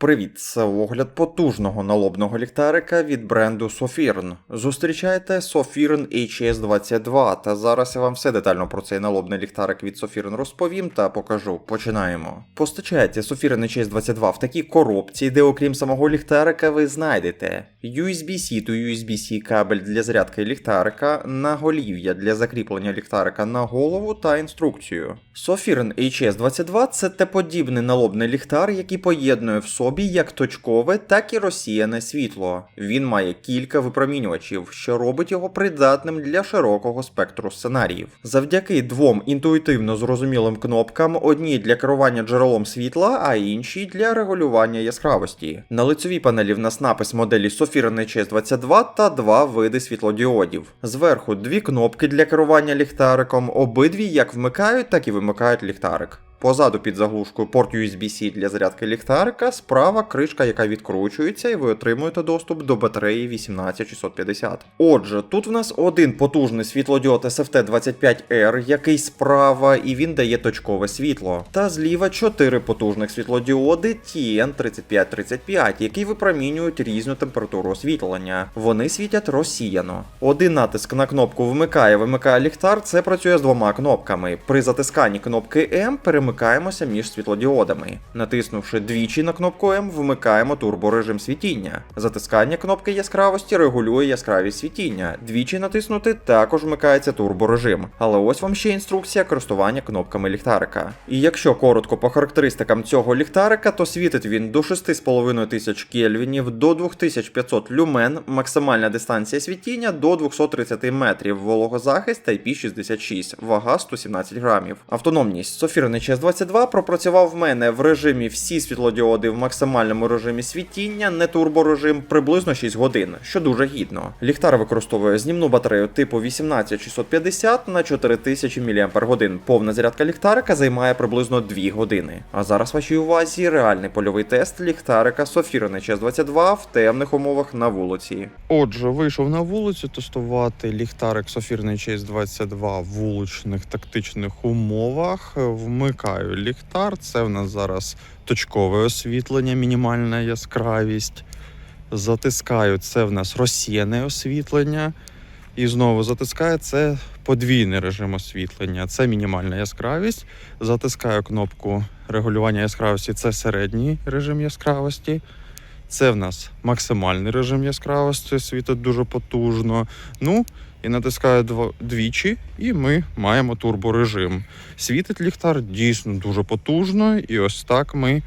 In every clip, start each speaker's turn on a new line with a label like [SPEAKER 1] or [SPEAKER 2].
[SPEAKER 1] Привіт, це огляд потужного налобного ліхтарика від бренду Sofirn. Зустрічайте Sofirn HS22, та зараз я вам все детально про цей налобний ліхтарик від Sofirn розповім та покажу. Починаємо. Постачається Sofirn HS22 в такій коробці, де окрім самого ліхтарика ви знайдете USB-C to USB-C кабель для зарядки ліхтарика, наголів'я для закріплення ліхтарика на голову та інструкцію. Sofirn HS22 це теподібний налобний ліхтар, який поєднує в собі як точкове, так і розсіяне світло. Він має кілька випромінювачів, що робить його придатним для широкого спектру сценаріїв. Завдяки двом інтуїтивно зрозумілим кнопкам, одній для керування джерелом світла, а іншій для регулювання яскравості. На лицевій панелі в нас напис моделі Sofirn HS22 та два види світлодіодів. Зверху дві кнопки для керування ліхтариком, обидві як вмикають, так і вимикають ліхтарик. Позаду під заглушкою порт USB-C для зарядки ліхтарика, справа кришка, яка відкручується, і ви отримуєте доступ до батареї 18650. Отже, тут в нас один потужний світлодіод SFT25R, який справа, і він дає точкове світло. Та зліва чотири потужних світлодіоди TN3535, які випромінюють різну температуру освітлення. Вони світять розсіяно. Один натиск на кнопку вмикає, вимикає ліхтар, це працює з двома кнопками. При затисканні кнопки М перемикаємося між світлодіодами. Натиснувши двічі на кнопку М, вмикаємо турборежим світіння. Затискання кнопки яскравості регулює яскравість світіння. Двічі натиснути також вмикається турборежим. Але ось вам ще інструкція користування кнопками ліхтарика. І якщо коротко по характеристикам цього ліхтарика, то світить він до 6500 кельвінів, до 2500 люмен, максимальна дистанція світіння до 230 метрів, вологозахист IP66, вага 117 грамів. Автономність Sofirn HS22 пропрацював в мене в режимі всі світлодіоди в максимальному режимі світіння, не турборежим, приблизно 6 годин, що дуже гідно. Ліхтар використовує знімну батарею типу 18650 на 4000 мАч. Повна зарядка ліхтарика займає приблизно 2 години. А зараз вашій увазі реальний польовий тест ліхтарика Sofirn HS22 в темних умовах на вулиці.
[SPEAKER 2] Отже, вийшов на вулицю тестувати ліхтарик Sofirn HS22 в вуличних тактичних умовах. Вмикаю ліхтар. Це в нас зараз точкове освітлення, мінімальна яскравість. Затискаю це в нас розсіяне освітлення. І знову затискаю це подвійний режим освітлення. Це мінімальна яскравість. Затискаю кнопку регулювання яскравості. Це середній режим яскравості. Це в нас максимальний режим яскравості, світить дуже потужно. Ну і натискає двічі, і ми маємо турборежим. Світить ліхтар дійсно дуже потужно, і ось так ми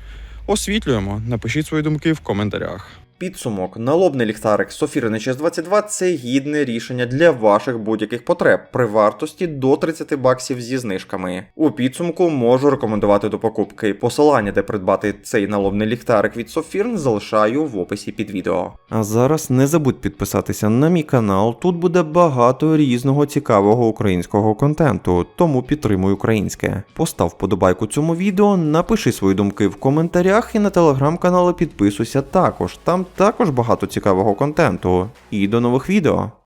[SPEAKER 2] освітлюємо. Напишіть свої думки в коментарях.
[SPEAKER 1] Підсумок, налобний ліхтарик Sofirn HS22 це гідне рішення для ваших будь-яких потреб при вартості до 30 баксів зі знижками. У підсумку можу рекомендувати до покупки. Посилання, де придбати цей налобний ліхтарик від Sofirn, залишаю в описі під відео. А зараз не забудь підписатися на мій канал. Тут буде багато різного цікавого українського контенту, тому підтримуй українське. Постав вподобайку цьому відео, напиши свої думки в коментарях і на телеграм-канали підписуйся також. Там також багато цікавого контенту. І до нових відео.